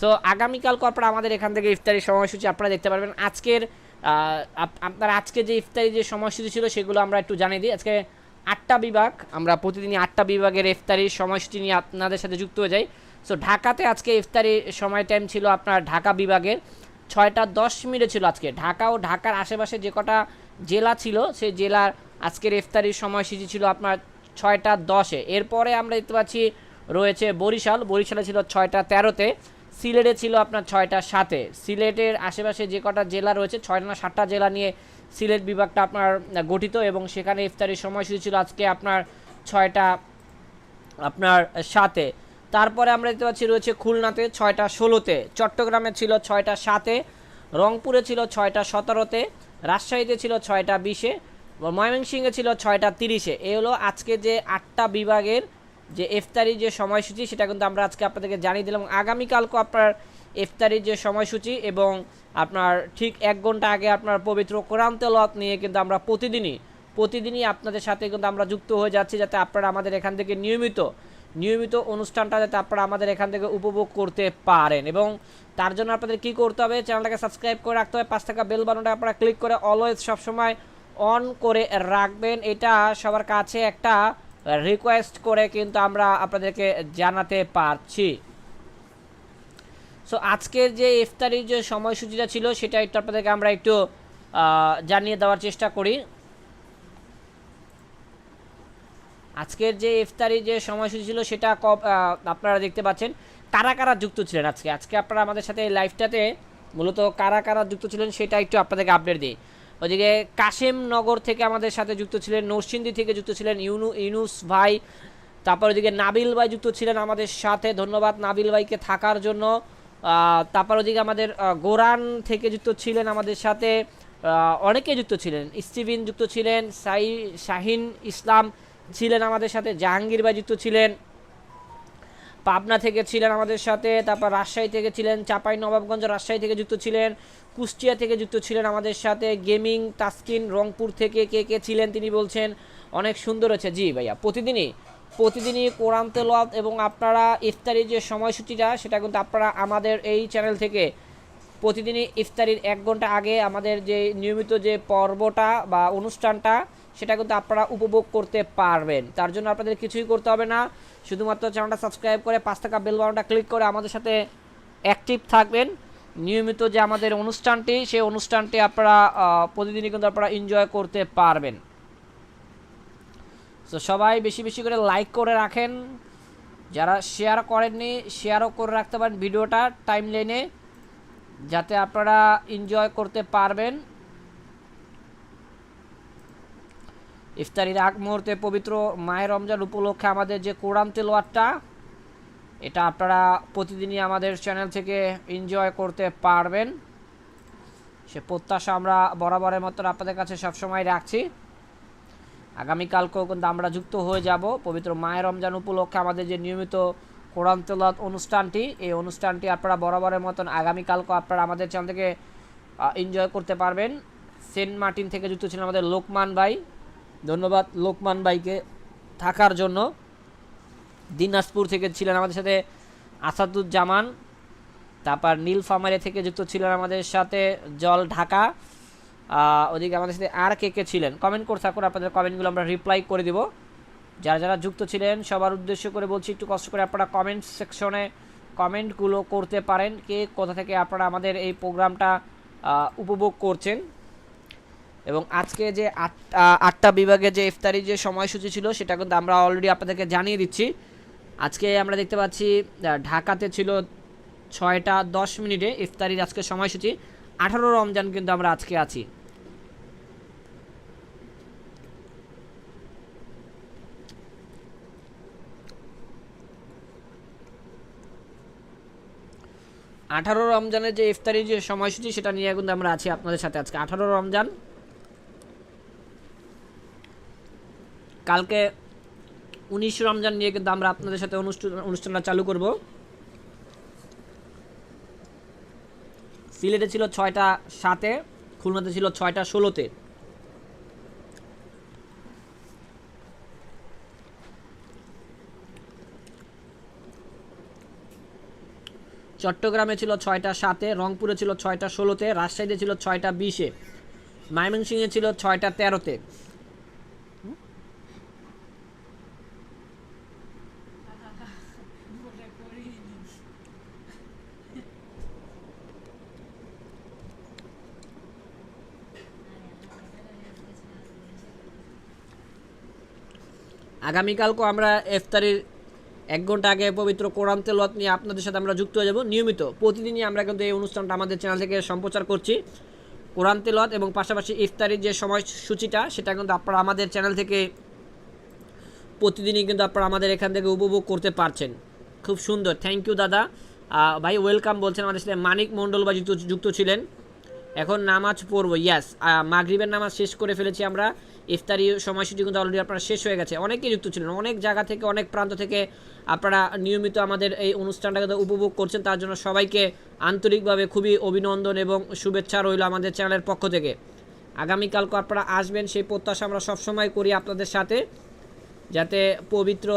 So আগামীকাল কর্পোর আমাদের এখান থেকে ইফতারির সময়সূচি আপনারা দেখতে পারবেন। আজকের আপ- আপনার আজকে যে ইফতারি যে সময়সূচি ছিল সেগুলো আমরা একটু জানিয়ে দিই। আজকে আটটা বিভাগ, আমরা প্রতিদিনই আটটা বিভাগের ইফতারির সময়সূচি নিয়ে আপনাদের সাথে যুক্ত হয়ে যাই। সো ঢাকাতে আজকে ইফতারি সময় টাইম ছিল আপনার ঢাকা বিভাগের ছয়টা দশ মিনিটে ছিল আজকে। ঢাকা ও ঢাকার আশেপাশে যে কটা জেলা ছিল, সেই জেলার আজকের ইফতারির সময়সূচি ছিল আপনার ছয়টা দশে। এরপরে আমরা দেখতে পাচ্ছি রয়েছে বরিশাল। বরিশালে ছিল ছয়টা তেরোতে। সিলেটে ছিল আপনার ছয়টা সাতে। সিলেটের আশেপাশে যে কটা জেলা রয়েছে, ছয়টা না সাতটা জেলা নিয়ে সিলেট বিভাগটা আপনার গঠিত এবং সেখানে ইফতারির সময়সূচি ছিল আজকে আপনার ছয়টা, আপনার সাতে। তারপরে আমরা দেখতে পাচ্ছি রয়েছে খুলনাতে ছয়টা ষোলোতে, চট্টগ্রামে ছিল ছয়টা সাতে, রংপুরে ছিল ছয়টা সতেরোতে, রাজশাহীতে ছিল ছয়টা বিশে, ময়মনসিংহে ছিল ছয়টা তিরিশে। এ হলো আজকে যে আটটা বিভাগের যে ইফতারি যে সময়সূচি, সেটা কিন্তু আমরা আজকে আপনাদেরকে জানিয়ে দিলাম। আগামীকালকে আপনার ইফতারির যে সময়সূচি এবং আপনার ঠিক এক ঘণ্টা আগে আপনার পবিত্র কোরআন তেলাওয়াত নিয়ে কিন্তু আমরা প্রতিদিনই প্রতিদিনই আপনাদের সাথে কিন্তু আমরা যুক্ত হয়ে যাচ্ছি যাতে আপনারা আমাদের এখান থেকে নিয়মিত নিয়মিত অনুষ্ঠানটা যাতে আপনারা আমাদের এখান থেকে উপভোগ করতে পারেন। এবং তার জন্য আপনাদের কি করতে হবে, চ্যানেলটাকে সাবস্ক্রাইব করে রাখতে হবে। পাঁচ টাকা বেল বাটনটা আপনারা ক্লিক করে অলওয়েজ সবসময় অন করে রাখবেন। এটা সবার কাছে একটা রিকোয়েস্ট করে কিন্তু আমরা আপনাদেরকে জানাতে পারছি। সো আজকের যে ইফতারির যে সময়সূচিটা ছিল, সেটা একটু আপনাদেরকে আমরা একটু জানিয়ে দেওয়ার চেষ্টা করি। আজকের যে ইফতারি যে সময়সূচি ছিল, সেটা আপনারা দেখতে পাচ্ছেন। কারা কারা যুক্ত ছিলেন আজকে? আজকে আপনারা আমাদের সাথে লাইভটাতে মূলত কারা কারা যুক্ত ছিলেন, সেটা একটু আপনাদেরকে আপডেট দিই। ওদিকে কাশেম নগর থেকে আমাদের সাথে যুক্ত ছিলেন, নরসিংদী থেকে যুক্ত ছিলেন ইউনু ইউনুস ভাই। তারপর ওদিকে নাবিল ভাই যুক্ত ছিলেন আমাদের সাথে, ধন্যবাদ নাবিল ভাইকে থাকার জন্য। তারপর ওদিকে আমাদের গোরান থেকে যুক্ত ছিলেন আমাদের সাথে। অনেকে যুক্ত ছিলেন, স্টিভিন যুক্ত ছিলেন, সাই শাহিন ইসলাম ছিলেন আমাদের সাথে, জাহাঙ্গীর ভাই যুক্ত ছিলেন। পাবনা থেকে ছিলেন আমাদের সাথে, তারপর রাজশাহী থেকে ছিলেন, চাপাই, নবাবগঞ্জ, রাজশাহী থেকে যুক্ত ছিলেন, কুষ্টিয়া থেকে যুক্ত ছিলেন আমাদের সাথে, গেমিং, তাসকিন, রংপুর থেকে কে কে ছিলেন তিনি বলছেন, অনেক সুন্দর হয়েছে। জি ভাইয়া, প্রতিদিনই প্রতিদিনই কোরআন তেলাওয়াত এবং আপনারা ইফতারির যে সময়সূচিটা, সেটা কিন্তু আপনারা আমাদের এই চ্যানেল থেকে প্রতিদিনই ইফতারির এক ঘণ্টা আগে আমাদের যে নিয়মিত যে পর্বটা বা অনুষ্ঠানটা সেটা কিন্তু আপনারা উপভোগ করতে পারবেন। তার জন্য আপনাদের কিছুই করতে হবে না। শুধুমাত্র চ্যানেলটা সাবস্ক্রাইব করে পাঁচ টাকা বেল বাটনটা ক্লিক করে আমাদের সাথে অ্যাক্টিভ থাকবেন। নিয়মিত যে আমাদের অনুষ্ঠানটি, সেই অনুষ্ঠানটি আপনারা প্রতিদিনই কিন্তু আপনারা এনজয় করতে পারবেন। তো সবাই বেশি বেশি করে লাইক করে রাখেন। যারা শেয়ার করেননি শেয়ারও করে রাখতে পারেন ভিডিওটা টাইম লাইনে যাতে আপনারা এনজয় করতে পারবেন। ইফতারির আগ মুহূর্তে পবিত্র মায়ের রমজান উপলক্ষে আমাদের যে কোরআন তেলোয়ারটা এটা আপনারা প্রতিদিনই আমাদের চ্যানেল থেকে এনজয় করতে পারবেন। সে প্রত্যাশা আমরা বরাবরের মতন আপনাদের কাছে সবসময় রাখছি। আগামীকালকেও কিন্তু আমরা যুক্ত হয়ে যাব পবিত্র মায়ের রমজান উপলক্ষে আমাদের যে নিয়মিত কোরআন তেলাওয়াত অনুষ্ঠানটি, এই অনুষ্ঠানটি আপনারা বরাবরের মতন আগামীকালকে আপনারা আমাদের চ্যানেল থেকে এনজয় করতে পারবেন। সেন্ট মার্টিন থেকে যুক্ত ছিলেন আমাদের লোকমান ভাই। ধন্যবাদ লোকমান ভাইকে থাকার জন্য। দিনাজপুর থেকে ছিলেন আমাদের সাথে আসাদুজ্জামান, তারপর নীলফামারি থেকে যুক্ত ছিলেন আমাদের সাথে জল ঢাকা। ওদিকে আমাদের সাথে আর কে কে ছিলেন? কমেন্ট করে থাকুন আপনাদের কমেন্টগুলো আমরা রিপ্লাই করে দিব। যারা যারা যুক্ত ছিলেন, সবার উদ্দেশ্য করে বলছি, একটু কষ্ট করে আপনারা কমেন্ট সেকশনে কমেন্টগুলো করতে পারেন। কে কোথা থেকে আপনারা আমাদের এই প্রোগ্রামটা উপভোগ করছেন? এবং আজকে যে আটটা আটটা বিভাগে যে ইফতারি যে সময়সূচি ছিল, সেটা কিন্তু আমরা অলরেডি আপনাদেরকে জানিয়ে দিচ্ছি। আজকে আমরা দেখতে পাচ্ছি ঢাকাতে ছিল ছয়টা দশ মিনিটে ইফতারির আজকে সময়সূচি। আঠারো রমজান কিন্তু আমরা আজকে আছি। আঠারো রমজানের যে ইফতারির যে সময়সূচি, সেটা নিয়ে কিন্তু আমরা আছি আপনাদের সাথে আজকে। আঠারো রমজান কালকে উনিশ রমজান নিয়ে কিন্তু আমরা আপনাদের সাথে অনুষ্ঠান অনুষ্ঠানটা চালু করব। সিলেটে ছিল ছয়টা সাতে, খুলনাতে ছিল ছয়টা ষোলোতে। চট্টগ্রামে ছিল ছয়টা সাতে, রংপুরে ছিল ছয়টা ষোলোতে, রাজশাহীতে ছিল ছয়টা বিশে। ময়মনসিংহে ছিল ছয়টা তেরোতে। আগামীকালকেও আমরা ইফতারির এক ঘণ্টা আগে পবিত্র কোরআন তেলত নিয়ে আপনাদের সাথে আমরা যুক্ত হয়ে যাব। নিয়মিত প্রতিদিনই আমরা কিন্তু এই অনুষ্ঠানটা আমাদের চ্যানেল থেকে সম্প্রচার করছি। কোরআন তেলত এবং পাশাপাশি ইফতারির যে সময়সূচিটা, সেটা কিন্তু আপনারা আমাদের চ্যানেল থেকে প্রতিদিনই কিন্তু আপনারা আমাদের এখান থেকে উপভোগ করতে পারছেন। খুব সুন্দর। থ্যাংক ইউ দাদা। ভাই ওয়েলকাম বলছেন আমাদের সাথে। মানিক মণ্ডল বা যুক্ত যুক্ত ছিলেন। এখন নামাজ পড়ব ইয়াস মাগরিবের নামাজ শেষ করে ফেলেছি আমরা। ইফতারি সময়সূচি কিন্তু অলরেডি আপনারা শেষ হয়ে গেছে। অনেকেই যুক্ত ছিলেন, অনেক জায়গা থেকে, অনেক প্রান্ত থেকে আপনারা নিয়মিত আমাদের এই অনুষ্ঠানটাকে উপভোগ করছেন। তার জন্য সবাইকে আন্তরিকভাবে খুবই অভিনন্দন এবং শুভেচ্ছা রইল আমাদের চ্যানেলের পক্ষ থেকে। আগামীকালকে আপনারা আসবেন, সেই প্রত্যাশা আমরা সবসময় করি আপনাদের সাথে, যাতে পবিত্র